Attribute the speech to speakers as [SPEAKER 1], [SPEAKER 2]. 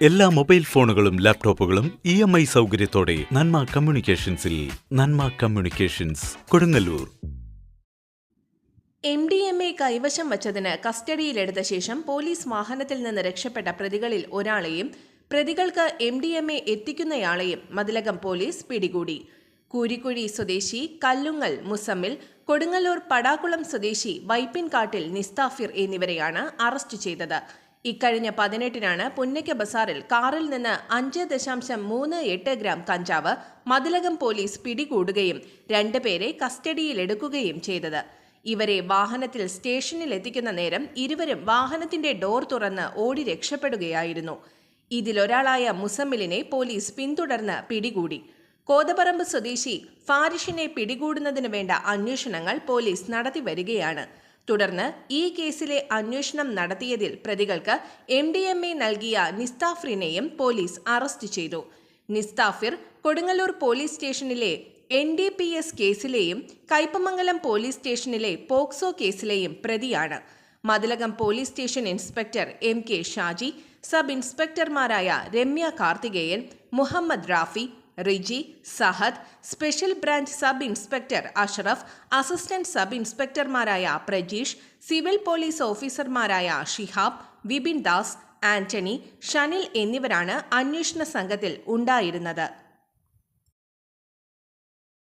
[SPEAKER 1] എല്ലാ മൊബൈൽ ഫോണുകളും ലാപ്ടോപ്പുകളും ഇ എം ഐ സൗകര്യത്തോടെ Nanma കമ്മ്യൂണിക്കേഷൻസിൽ Nanma communications Kodungallur.
[SPEAKER 2] M D M A കൈവശം വച്ചതിന് കസ്റ്റഡിയിലെടുത്ത ശേഷം പോലീസ് വാഹനത്തിൽ നിന്ന് രക്ഷപ്പെട്ട പ്രതികളിൽ ഒരാളെയും പ്രതികൾക്ക് എം ഡി എം എ എത്തിക്കുന്നയാളെയും മതിലകം പോലീസ് പിടികൂടി. കൂരിക്കുഴി സ്വദേശി കല്ലുങ്ങൽ മുസമ്മിൽ കൊടുങ്ങല്ലൂർ പടാക്കുളം സ്വദേശി വൈപ്പിൻകാട്ടിൽ നിസ്താഫിർ എന്നിവരെയാണ് അറസ്റ്റ് ചെയ്തത്. ഇക്കഴിഞ്ഞ പതിനെട്ടിനാണ് പുന്നയ്ക്ക ബസാറിൽ കാറിൽ നിന്ന് അഞ്ച് ദശാംശം മൂന്ന് എട്ട് ഗ്രാം കഞ്ചാവ് മതിലകം പോലീസ് പിടികൂടുകയും രണ്ടുപേരെ കസ്റ്റഡിയിലെടുക്കുകയും ചെയ്തത്. ഇവരെ വാഹനത്തിൽ സ്റ്റേഷനിൽ എത്തിക്കുന്ന നേരം ഇരുവരും വാഹനത്തിന്റെ ഡോർ തുറന്ന് ഓടി രക്ഷപ്പെടുകയായിരുന്നു. ഇതിലൊരാളായ മുസമ്മിലിനെ പോലീസ് പിന്തുടർന്ന് പിടികൂടി. കോതപറമ്പ് സ്വദേശി ഫാരിഷിനെ പിടികൂടുന്നതിന് വേണ്ട അന്വേഷണങ്ങൾ പോലീസ് നടത്തി വരികയാണ്. തുടർന്ന് ഈ കേസിലെ അന്വേഷണം നടത്തിയതിൽ പ്രതികൾക്ക് എം ഡി എം എ നൽകിയ നിസ്താഫിറിനെയും പോലീസ് അറസ്റ്റ് ചെയ്തു. നിസ്താഫിർ കൊടുങ്ങല്ലൂർ പോലീസ് സ്റ്റേഷനിലെ എൻ ഡി പി എസ് കേസിലെയും കയ്പമംഗലം പോലീസ് സ്റ്റേഷനിലെ പോക്സോ കേസിലെയും പ്രതിയാണ്. Mathilakam police station inspector M K Shaji sub ഇൻസ്പെക്ടർമാരായ Ramya Karthikeyan Muhammad Rafi Riji Sahad special branch sub inspector Ashraf assistant sub ഇൻസ്പെക്ടർമാരായ Prajeesh civil police ഓഫീസർമാരായ ഷിഹാബ് വിപിൻ ദാസ് ആന്റണി ഷനിൽ എന്നിവരാണ് അന്വേഷണ സംഘത്തിൽ ഉണ്ടായിരുന്നത്.